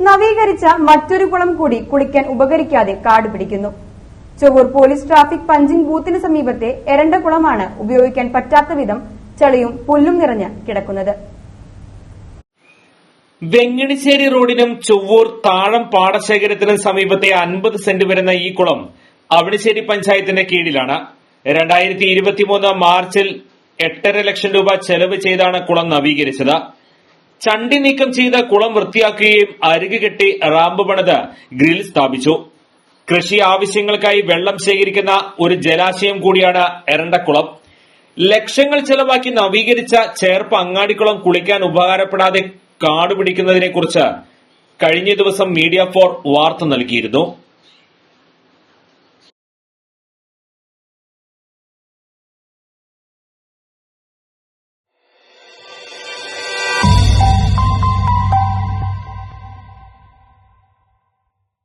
നവീകരിച്ച മറ്റൊരു കുളം കൂടി കുളിക്കാൻ ഉപകരിക്കാതെ കാട് പിടിക്കുന്നു. ചൊവ്വൂർ പോലീസ് ട്രാഫിക് പഞ്ചിംഗ് ബൂത്തിന് സമീപത്തെ എരണ്ടകുളമാണ് ഉപയോഗിക്കാൻ പറ്റാത്ത വിധം ചെളിയും പുല്ലും നിറഞ്ഞ് കിടക്കുന്നത്. വെങ്ങണിശ്ശേരി റോഡിനും ചൊവ്വൂർ താഴം പാടശേഖരത്തിനും സമീപത്തെ അൻപത് സെന്റ് വരുന്ന ഈ കുളം അവിണിശ്ശേരി പഞ്ചായത്തിന്റെ കീഴിലാണ്. രണ്ടായിരത്തി ഇരുപത്തിമൂന്ന് മാർച്ചിൽ എട്ടര ലക്ഷം രൂപ ചെലവ് ചെയ്താണ് കുളം നവീകരിച്ചത്. ചണ്ടി നീക്കം ചെയ്ത് കുളം വൃത്തിയാക്കുകയും അരുക് കെട്ടി റാമ്പ് പണിത് ഗ്രിൽ സ്ഥാപിച്ചു. കൃഷി ആവശ്യങ്ങൾക്കായി വെള്ളം ശേഖരിക്കുന്ന ഒരു ജലാശയം കൂടിയാണ് എരണ്ടക്കുളം. ലക്ഷങ്ങൾ ചെലവാക്കി നവീകരിച്ച ചേർപ്പ് അങ്ങാടിക്കുളം കുളിക്കാൻ ഉപകാരപ്പെടാതെ കാടുപിടിക്കുന്നതിനെക്കുറിച്ച് കഴിഞ്ഞ ദിവസം മീഡിയ ഫോർ വാർത്ത നൽകിയിരുന്നു.